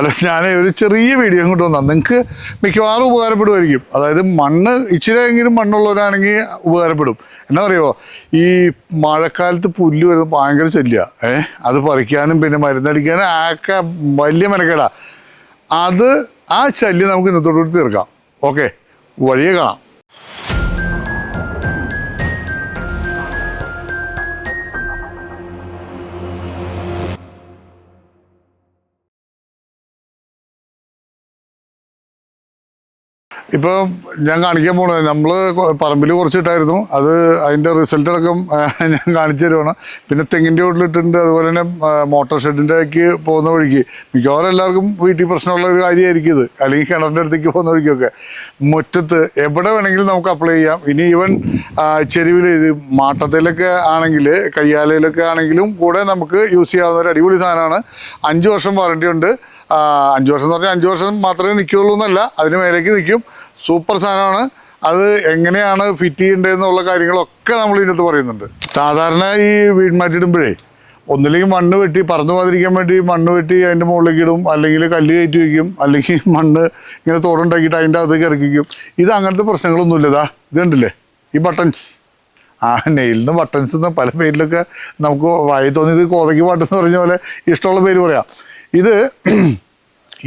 അല്ല ഞാൻ ഒരു ചെറിയ വീഡിയോ കൊണ്ട് വന്നാൽ നിങ്ങൾക്ക് മിക്കവാറും ഉപകാരപ്പെടുമായിരിക്കും. അതായത് മണ്ണ് ഇച്ചിരിയെങ്കിലും മണ്ണുള്ളവരാണെങ്കിൽ ഉപകാരപ്പെടും. എന്നാ പറയുമോ ഈ മഴക്കാലത്ത് പുല്ല് വരുന്നത് ഭയങ്കര ചെല്ലുക ഏഹ് അത് പറിക്കാനും പിന്നെ മരുന്നടിക്കാനും ആക്കെ വലിയ മെനക്കേടാ. അത് ആ ശല്യം നമുക്ക് ഇന്നത്തോടുകൂടി തീർക്കാം. ഓക്കെ. വഴിയെ കാണാം. ഇപ്പോൾ ഞാൻ കാണിക്കാൻ പോണത് നമ്മൾ പറമ്പിൽ കുറച്ചിട്ടായിരുന്നു. അത് അതിന്റെ റിസൾട്ട് അടക്കം ഞാൻ കാണിച്ചു തരുവാണ്. പിന്നെ തെങ്ങിന്റെ വീട്ടിലിട്ടുണ്ട് അതുപോലെ തന്നെ മോട്ടർ ഷെഡിന്റെക്ക് പോകുന്ന വഴിക്ക്. മിക്കവാറും എല്ലാവർക്കും വീട്ടിൽ പ്രശ്നമുള്ള ഒരു കാര്യമായിരിക്കും ഇത്. അല്ലെങ്കിൽ കിണറിന്റെ അടുത്തേക്ക് പോകുന്ന വഴിക്കൊക്കെ. മുറ്റത്ത് എവിടെ വേണമെങ്കിലും നമുക്ക് അപ്ലൈ ചെയ്യാം. ഇനി ഈവൻ ചെരുവിൽ ഇത് മാട്ടത്തിലൊക്കെ ആണെങ്കിൽ കയ്യാലയിലൊക്കെ ആണെങ്കിലും കൂടെ നമുക്ക് യൂസ് ചെയ്യാവുന്ന ഒരു അടിപൊളി സാധനമാണ്. അഞ്ച് വർഷം വാറണ്ടി ഉണ്ട്. അഞ്ച് വർഷം എന്ന് പറഞ്ഞാൽ അഞ്ച് വർഷം മാത്രമേ നിൽക്കുകയുള്ളൂ എന്നല്ല. അതിന് മേലേക്ക് നിൽക്കും. സൂപ്പർ സാധനമാണ്. അത് എങ്ങനെയാണ് ഫിറ്റ് ചെയ്യേണ്ടതെന്നുള്ള കാര്യങ്ങളൊക്കെ നമ്മൾ ഇതിനകത്ത് പറയുന്നുണ്ട്. സാധാരണ ഈ വീട് മാറ്റിയിടുമ്പോഴേ ഒന്നില്ലെങ്കിൽ മണ്ണ് വെട്ടി പറന്നു പോകാതിരിക്കാൻ വേണ്ടി മണ്ണ് വെട്ടി അതിന്റെ മുകളിലേക്ക് ഇടും. അല്ലെങ്കിൽ കല്ല് കയറ്റി വയ്ക്കും. അല്ലെങ്കിൽ മണ്ണ് ഇങ്ങനെ തോടുണ്ടാക്കിയിട്ട് അതിന്റെ അകത്തേക്ക് കിറക്കിക്കും ഇത് അങ്ങനത്തെ പ്രശ്നങ്ങളൊന്നുമില്ല. ഇതാ ഇത് കണ്ടില്ലേ? ഈ ബട്ടൺസ് ആ നെയിലിന് ബട്ടൺസ് എന്ന് പല പേരിലൊക്കെ നമുക്ക് വായി തോന്നിയത് കോതയ്ക്ക് പാട്ടെന്ന് പറഞ്ഞ പോലെ ഇഷ്ടമുള്ള പേര് പറയാം. ഇത്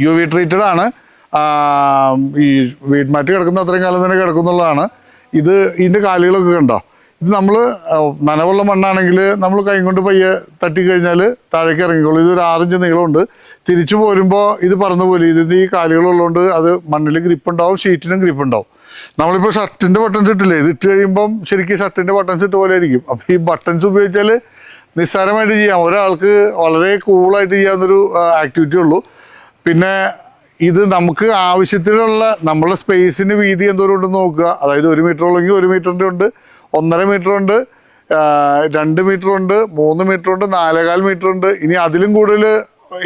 യു വി ട്രീറ്റഡ് ആണ്. ഈ വീട് മാറ്റി കിടക്കുന്ന അത്രയും കാലം തന്നെ കിടക്കുന്നുള്ളതാണ്. ഇത് ഇതിന്റെ കാലുകളൊക്കെ കണ്ടോ? ഇത് നമ്മൾ നനവുള്ള മണ്ണാണെങ്കിൽ നമ്മൾ കൈ കൊണ്ട് പയ്യെ തട്ടിക്കഴിഞ്ഞാൽ താഴേക്ക് ഇറങ്ങിക്കോളും. ഇതൊരു ആറിഞ്ച് നീളമുണ്ട്. തിരിച്ചു പോരുമ്പോൾ ഇത് പറന്നു പോലെ ഇതിന്റെ ഈ കാലുകളുള്ളതുകൊണ്ട് അത് മണ്ണിൽ ഗ്രിപ്പ് ഉണ്ടാവും ഷീറ്റിനും ഗ്രിപ്പ് ഉണ്ടാവും. നമ്മളിപ്പോൾ ഷർട്ടിന്റെ ബട്ടൺസ് ഇട്ടില്ലേ? ഇത് ഇട്ട് കഴിയുമ്പം ശരിക്കും ഷർട്ടിന്റെ ബട്ടൺസ് ഇട്ട പോലെ ആയിരിക്കും. അപ്പോൾ ഈ ബട്ടൺസ് ഉപയോഗിച്ചാൽ നിസ്സാരമായിട്ട് ചെയ്യാം. ഒരാൾക്ക് വളരെ കൂളായിട്ട് ചെയ്യാവുന്നൊരു ആക്ടിവിറ്റി ഉള്ളൂ. പിന്നെ ഇത് നമുക്ക് ആവശ്യത്തിനുള്ള നമ്മളെ സ്പേസിന് വീതി എന്തോരം ഉണ്ടെന്ന് നോക്കുക. അതായത് ഒരു മീറ്റർ ഉള്ളെങ്കിൽ ഒരു മീറ്ററിന്റെ ഉണ്ട് ഒന്നര മീറ്റർ ഉണ്ട് രണ്ട് മീറ്റർ ഉണ്ട് മൂന്ന് മീറ്റർ ഉണ്ട് നാലേകാൽ മീറ്റർ ഉണ്ട്. ഇനി അതിലും കൂടുതൽ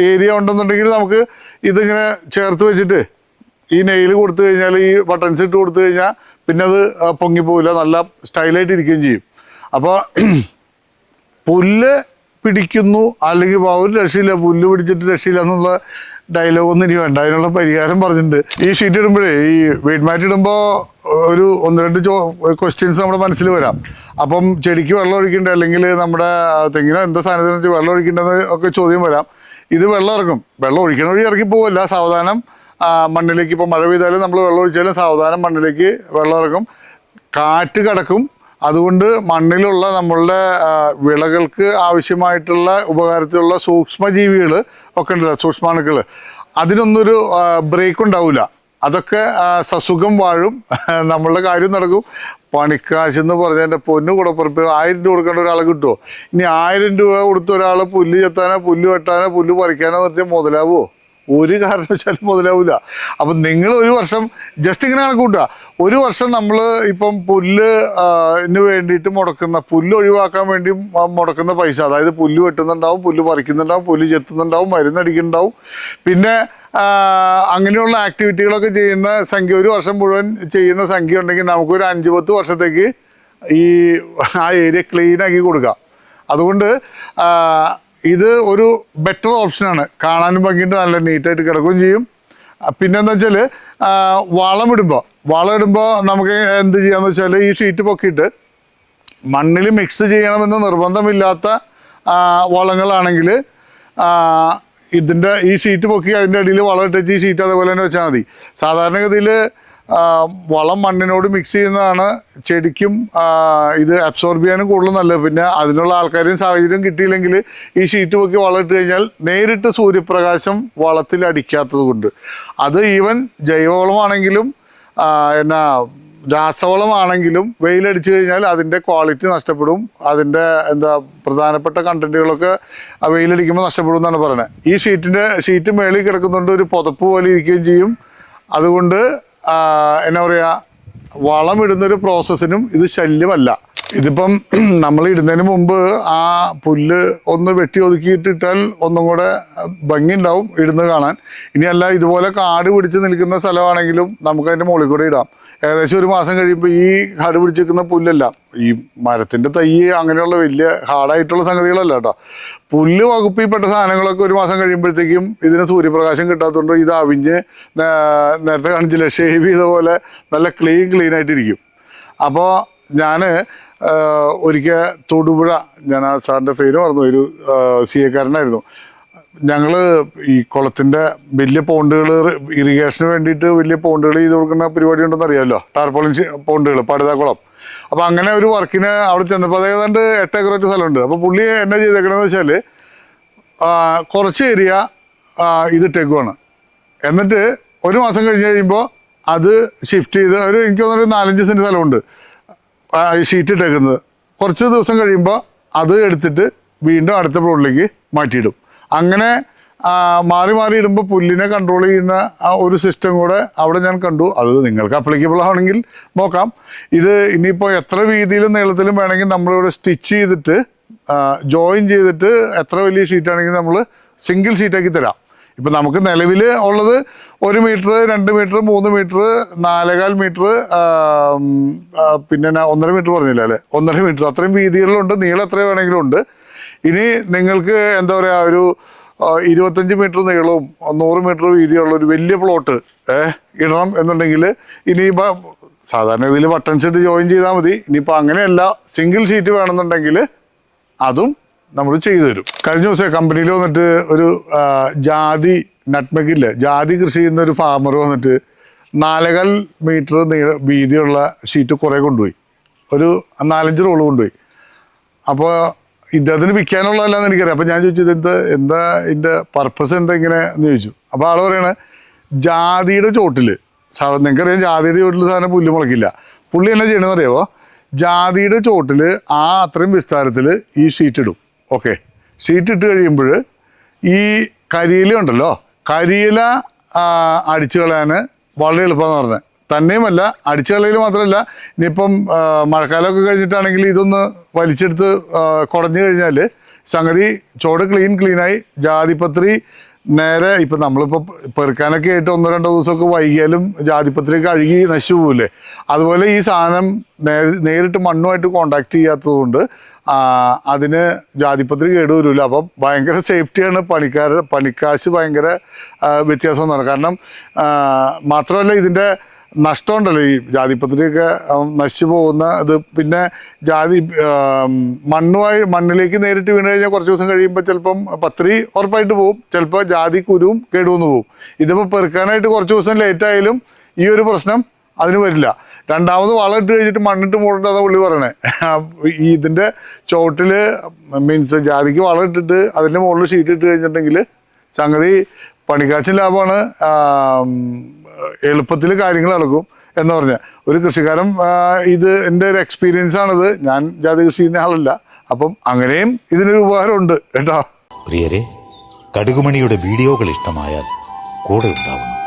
ഏരിയ ഉണ്ടെന്നുണ്ടെങ്കിൽ നമുക്ക് ഇതിങ്ങനെ ചേർത്ത് വെച്ചിട്ട് ഈ നെയിൽ കൊടുത്തു കഴിഞ്ഞാൽ ഈ ബട്ടൺസ് ഇട്ട് കൊടുത്തു കഴിഞ്ഞാൽ പിന്നെ അത് പൊങ്ങിപ്പോവില്ല നല്ല സ്റ്റൈലായിട്ട് ഇരിക്കുകയും ചെയ്യും. അപ്പോൾ പുല്ല് പിടിക്കുന്നു അല്ലെങ്കിൽ ഒരു രക്ഷയില്ല പുല്ല് പിടിച്ചിട്ട് രക്ഷയില്ല എന്നുള്ള ഡയലോഗ് ഒന്നും ഇനി വേണ്ട. അതിനുള്ള പരിഹാരം പറഞ്ഞിട്ടുണ്ട്. ഈ ഷീറ്റ് ഇടുമ്പോഴേ ഈ വെയിറ്റ് മാറ്റ് ഇടുമ്പോൾ ഒരു ഒന്ന് രണ്ട് ചോ ക്വസ്റ്റ്യൻസ് നമ്മുടെ മനസ്സിൽ വരാം. അപ്പം ചെടിക്ക് വെള്ളം ഒഴിക്കണ്ടേ? അല്ലെങ്കിൽ നമ്മുടെ തെങ്ങിനോ എന്താ സാധനത്തിന് വെള്ളം ഒഴിക്കേണ്ടത് ഒക്കെ ചോദ്യം വരാം. ഇത് വെള്ളം ഇറങ്ങും വെള്ളം ഒഴിക്കണ വഴി ഇറക്കി പോവില്ല. സാവധാനം മണ്ണിലേക്ക് ഇപ്പോൾ മഴ പെയ്താലും നമ്മൾ വെള്ളം ഒഴിച്ചാലും സാവധാനം മണ്ണിലേക്ക് വെള്ളം ഇറക്കും. കാറ്റ് കടക്കും. അതുകൊണ്ട് മണ്ണിലുള്ള നമ്മളുടെ വിളകൾക്ക് ആവശ്യമായിട്ടുള്ള ഉപകാരത്തിലുള്ള സൂക്ഷ്മജീവികൾ ഒക്കെ ഉണ്ടല്ലോ സൂക്ഷ്മാണുക്കൾ അതിനൊന്നൊരു ബ്രേക്ക് ഉണ്ടാവില്ല അതൊക്കെ സസുഖം വാഴും നമ്മളുടെ കാര്യം നടക്കും. പണിക്കാശ് എന്ന് പറഞ്ഞാൽ എന്റെ പൊന്ന് കുടപ്പുറപ്പ് ആയിരം രൂപ കൊടുക്കേണ്ട ഒരാളെ കിട്ടുമോ ഇനി ആയിരം രൂപ കൊടുത്ത ഒരാൾ പുല്ല് ചെത്താനോ പുല്ല് വെട്ടാനോ പുല്ല് പറിക്കാനോ നിർത്തിയാൽ മുതലാവുമോ ഒരു കാരണവശാലും മുതലാവില്ല അപ്പം നിങ്ങൾ ഒരു വർഷം ജസ്റ്റ് ഇങ്ങനെ കണക്ക് കൂട്ടുക. ഒരു വർഷം നമ്മൾ ഇപ്പം പുല്ല് ഇന് വേണ്ടിയിട്ട് മുടക്കുന്ന പുല്ല് ഒഴിവാക്കാൻ വേണ്ടി മുടക്കുന്ന പൈസ അതായത് പുല്ല് വെട്ടുന്നുണ്ടാവും പുല്ല് പറിക്കുന്നുണ്ടാവും പുല്ല് ചെത്തുന്നുണ്ടാവും മരുന്നടിക്കുന്നുണ്ടാവും. പിന്നെ അങ്ങനെയുള്ള ആക്ടിവിറ്റികളൊക്കെ ചെയ്യുന്ന സംഖ്യ ഒരു വർഷം മുഴുവൻ ചെയ്യുന്ന സംഖ്യ ഉണ്ടെങ്കിൽ നമുക്കൊരു അഞ്ച് പത്ത് വർഷത്തേക്ക് ഈ ആ ഏരിയ ക്ലീൻ ആക്കി കൊടുക്കാം. അതുകൊണ്ട് ഇത് ഒരു ബെറ്റർ ഓപ്ഷനാണ് കാണാനും ഭംഗിയിട്ട് നല്ല നീറ്റായിട്ട് കിടക്കുകയും ചെയ്യും. ആ, പിന്നെന്താ വെച്ചാൽ വളമിടുമ്പോൾ വളമിടുമ്പോൾ നമുക്ക് എന്ത് ചെയ്യാന്ന് വെച്ചാൽ ഈ ഷീറ്റ് പൊക്കിയിട്ട് മണ്ണിൽ മിക്സ് ചെയ്യണമെന്ന് നിർബന്ധമില്ലാത്ത വളങ്ങളാണെങ്കിൽ ഇതിന്റെ ഈ ഷീറ്റ് പൊക്കി അതിന്റെ അടിയിൽ വളം ഇട്ടിട്ട് ഈ ഷീറ്റ് അതേപോലെ തന്നെ വെച്ചാൽ മതി. സാധാരണഗതിയിൽ വളം മണ്ണിനോട് മിക്സ് ചെയ്യുന്നതാണ് ചെടിക്കും ഇത് അബ്സോർബ് ചെയ്യാനും കൂടുതൽ നല്ലത്. പിന്നെ അതിനുള്ള ആൾക്കാരെയും സാഹചര്യം കിട്ടിയില്ലെങ്കിൽ ഈ ഷീറ്റ് പൊക്കി വളം ഇട്ട് കഴിഞ്ഞാൽ നേരിട്ട് സൂര്യപ്രകാശം വളത്തിൽ അടിക്കാത്തത് കൊണ്ട്. അത് ഈവൻ ജൈവവളമാണെങ്കിലും എന്നാ രാസവളമാണെങ്കിലും വെയിലടിച്ചു കഴിഞ്ഞാൽ അതിന്റെ ക്വാളിറ്റി നഷ്ടപ്പെടും. അതിന്റെ എന്താ പ്രധാനപ്പെട്ട കണ്ടന്റുകളൊക്കെ വെയിലടിക്കുമ്പോൾ നഷ്ടപ്പെടും എന്നാണ് പറയുന്നത്. ഈ ഷീറ്റിന്റെ ഷീറ്റ് മേളിൽ കിടക്കുന്നുണ്ട് ഒരു പുതപ്പ് പോലെ ഇരിക്കുകയും ചെയ്യും. അതുകൊണ്ട് എന്നാ പറയുക വളമിടുന്നൊരു പ്രോസസ്സിനും ഇത് ശല്യമല്ല. ഇതിപ്പം നമ്മൾ ഇടുന്നതിന് മുമ്പ് ആ പുല്ല് ഒന്ന് വെട്ടി ഒതുക്കിയിട്ടിട്ടാൽ ഒന്നും കൂടെ ഭംഗി ഉണ്ടാവും ഇടുന്നത് കാണാൻ. ഇനിയല്ല ഇതുപോലെ കാട് പിടിച്ച് നിൽക്കുന്ന സ്ഥലമാണെങ്കിലും നമുക്കതിന്റെ മുകളിൽ കൂടെ ഇടാം. ഏകദേശം ഒരു മാസം കഴിയുമ്പോൾ ഈ കാട് പിടിച്ചിരിക്കുന്ന പുല്ലെല്ലാം. ഈ മരത്തിന്റെ തൈ അങ്ങനെയുള്ള വലിയ ഹാർഡായിട്ടുള്ള സംഗതികളല്ല കേട്ടോ. പുല്ല് വകുപ്പിൽപ്പെട്ട സാധനങ്ങളൊക്കെ ഒരു മാസം കഴിയുമ്പോഴത്തേക്കും ഇതിന് സൂര്യപ്രകാശം കിട്ടാത്തതുകൊണ്ട് ഇത് അവിഞ്ഞ് നേരത്തെ കാണിച്ചില്ല ഷേവ് ചെയ്ത പോലെ നല്ല ക്ലീൻ ക്ലീൻ ആയിട്ടിരിക്കും. അപ്പോൾ ഞാൻ ഒരിക്കൽ തൊടുപുഴ ഞാൻ ആ സാറിന്റെ പേര് പറഞ്ഞു ഒരു സി എക്കാരനായിരുന്നു ഞങ്ങൾ ഈ കുളത്തിന്റെ വലിയ പോണ്ടുകൾ ഇറിഗേഷന് വേണ്ടിയിട്ട് വലിയ പോണ്ടുകൾ ചെയ്ത് കൊടുക്കുന്ന പരിപാടി ഉണ്ടെന്ന് അറിയാമല്ലോ. ടാർപോളിൻ പോണ്ടുകൾ പടുതാക്കുളം അപ്പോൾ അങ്ങനെ ഒരു വർക്കിന് അവിടെ ചെന്നപ്പോൾ അത് ഏതാണ്ട് എട്ട് ഏക്കറൊറ്റ സ്ഥലമുണ്ട്. അപ്പോൾ പുള്ളി എന്നാ ചെയ്തേക്കണമെന്ന് വെച്ചാൽ കുറച്ച് ഏരിയ ഇത് ഇതിട്ടേക്കുവാണ്. എന്നിട്ട് ഒരു മാസം കഴിഞ്ഞ് കഴിയുമ്പോൾ അത് ഷിഫ്റ്റ് ചെയ്ത് ഒരു എനിക്ക് തോന്നുന്നു ഒരു നാലഞ്ച് സെന്റ് സ്ഥലമുണ്ട്. ഈ ഷീറ്റ് ഇട്ടേക്കുന്നത്. കുറച്ച് ദിവസം കഴിയുമ്പോൾ അത് എടുത്തിട്ട് വീണ്ടും അടുത്ത പ്ലോട്ടിലേക്ക് മാറ്റിയിടും. അങ്ങനെ മാറി മാറി ഇടുമ്പോൾ പുല്ലിനെ കൺട്രോൾ ചെയ്യുന്ന ആ ഒരു സിസ്റ്റം കൂടെ അവിടെ ഞാൻ കണ്ടു. അത് നിങ്ങൾക്ക് അപ്ലിക്കബിൾ ആണെങ്കിൽ നോക്കാം. ഇത് ഇനിയിപ്പോൾ എത്ര വീതിയിലും നീളത്തിലും വേണമെങ്കിൽ നമ്മളിവിടെ സ്റ്റിച്ച് ചെയ്തിട്ട് ജോയിൻ ചെയ്തിട്ട് എത്ര വലിയ ഷീറ്റാണെങ്കിൽ നമ്മൾ സിംഗിൾ ഷീറ്റാക്കി തരാം. ഇപ്പം നമുക്ക് നിലവിൽ ഉള്ളത് ഒരു മീറ്റർ രണ്ട് മീറ്റർ മൂന്ന് മീറ്റർ നാലേകാൽ മീറ്റർ പിന്നെ ഒന്നര മീറ്റർ പറഞ്ഞില്ല? അല്ലേ? ഒന്നര മീറ്റർ അത്രയും വീതികളിലുണ്ട്. നീളം എത്ര വേണമെങ്കിലും ഉണ്ട്. ഇനി നിങ്ങൾക്ക് എന്താ പറയുക ഒരു ഇരുപത്തഞ്ച് മീറ്റർ നീളവും നൂറ് മീറ്റർ വീതിയുള്ള ഒരു വലിയ പ്ലോട്ട് ഇടണം എന്നുണ്ടെങ്കിൽ ഇനിയിപ്പോൾ സാധാരണ ഇതിൽ ബട്ടൺ ഷീറ്റ് ജോയിൻ ചെയ്താൽ മതി. ഇനിയിപ്പോൾ അങ്ങനെയല്ല സിംഗിൾ ഷീറ്റ് വേണമെന്നുണ്ടെങ്കിൽ അതും നമ്മൾ ചെയ്തു തരും. കഴിഞ്ഞ ദിവസം കമ്പനിയിൽ വന്നിട്ട് ഒരു ജാതി നട്ട്മക്കില്ലേ ജാതി കൃഷി ചെയ്യുന്ന ഒരു ഫാമർ വന്നിട്ട് നാലകൽ മീറ്റർ നീള വീതിയുള്ള ഷീറ്റ് കുറേ കൊണ്ടുപോയി. ഒരു നാലഞ്ച് റോൾ കൊണ്ടുപോയി. അപ്പോൾ ഇദ്ദേഹത്തിന് വിൽക്കാനുള്ളതല്ലാന്ന് എനിക്കറിയാം. അപ്പം ഞാൻ ചോദിച്ചു ഇതെന്താ എന്താ ഇതിന്റെ പർപ്പസ് എന്താ ഇങ്ങനെ? എന്ന് ചോദിച്ചു. അപ്പോൾ ആൾ പറയണേ ജാതിയുടെ ചോട്ടിൽ നിങ്ങൾക്കറിയാം ജാതിയുടെ ചോട്ടിൽ സാധനം പുല്ല് മുളക്കില്ല. പുള്ളി എന്നാ ചെയ്യണമെന്ന് അറിയാമോ ജാതിയുടെ ചോട്ടിൽ ആ അത്രയും വിസ്താരത്തിൽ ഈ ഷീറ്റ് ഇടും. ഓക്കെ ഷീറ്റ് ഇട്ട് കഴിയുമ്പോൾ ഈ കരിയില ഉണ്ടല്ലോ കരിയില അടിച്ചു കളയാൻ വളരെ എളുപ്പമെന്ന് പറഞ്ഞത് തന്നെയുമല്ല അടിച്ചുകളയിൽ മാത്രമല്ല ഇനിയിപ്പം മഴക്കാലമൊക്കെ കഴിഞ്ഞിട്ടാണെങ്കിൽ ഇതൊന്ന് വലിച്ചെടുത്ത് കുറഞ്ഞു കഴിഞ്ഞാൽ സംഗതി ചോട് ക്ലീൻ ക്ലീനായി. ജാതിപത്രി നേരെ ഇപ്പം നമ്മളിപ്പോൾ പെറുക്കാനൊക്കെ ആയിട്ട് ഒന്നോ രണ്ടോ ദിവസമൊക്കെ വൈകിയാലും ജാതിപത്രി കഴുകി നശിച്ചു പോകില്ലേ അതുപോലെ ഈ സാധനം നേരിട്ട് മണ്ണുമായിട്ട് കോണ്ടാക്ട് ചെയ്യാത്തതുകൊണ്ട് അതിന് ജാതിപത്രി കേടുവരില്ല അപ്പം ഭയങ്കര സേഫ്റ്റിയാണ് പണിക്കാർ പണിക്കാശ് ഭയങ്കര വ്യത്യാസം എന്ന് കാരണം മാത്രമല്ല ഇതിന്റെ നഷ്ടമുണ്ടല്ലോ ഈ ജാതിപത്രിയൊക്കെ നശിച്ചു പോകുന്ന ഇത്. പിന്നെ ജാതി മണ്ണുമായി മണ്ണിലേക്ക് നേരിട്ട് വീണ് കഴിഞ്ഞാൽ കുറച്ച് ദിവസം കഴിയുമ്പോൾ ചിലപ്പം പത്രി ഉറപ്പായിട്ട് പോകും ചിലപ്പോൾ ജാതി കുരുവും കേടുവന്ന് പോകും ഇതിപ്പോൾ പെറുക്കാനായിട്ട് കുറച്ച് ദിവസം ലേറ്റ് ആയാലും ഈ ഒരു പ്രശ്നം അതിന് വരില്ല. രണ്ടാമത് വളം ഇട്ട് മണ്ണിട്ട് മൂടേണ്ടതാണ് പുള്ളി പറയണേ. ഈ ഇതിന്റെ ചുവട്ടിൽ മീൻസ് ജാതിക്ക് വളം ഇട്ടിട്ട് അതിന്റെ മുകളിൽ ഷീറ്റ് ഇട്ട് കഴിഞ്ഞിട്ടുണ്ടെങ്കിൽ സംഗതി പണിക്കാശും ലാഭമാണ്. എളുപ്പത്തിൽ കാര്യങ്ങൾ നടക്കും എന്ന് പറഞ്ഞാൽ ഒരു കൃഷിക്കാരൻ ഇത് എന്റെ ഒരു എക്സ്പീരിയൻസ് ആണിത്. ഞാൻ ജാതി കൃഷി ചെയ്യുന്ന ആളല്ല. അപ്പം അങ്ങനെയും ഇതിനൊരു ഉപകാരമുണ്ട് കേട്ടോ. പ്രിയരെ കടുകുമണിയുടെ വീഡിയോകൾ ഇഷ്ടമായാൽ കൂടെ ഉണ്ടാവുന്നു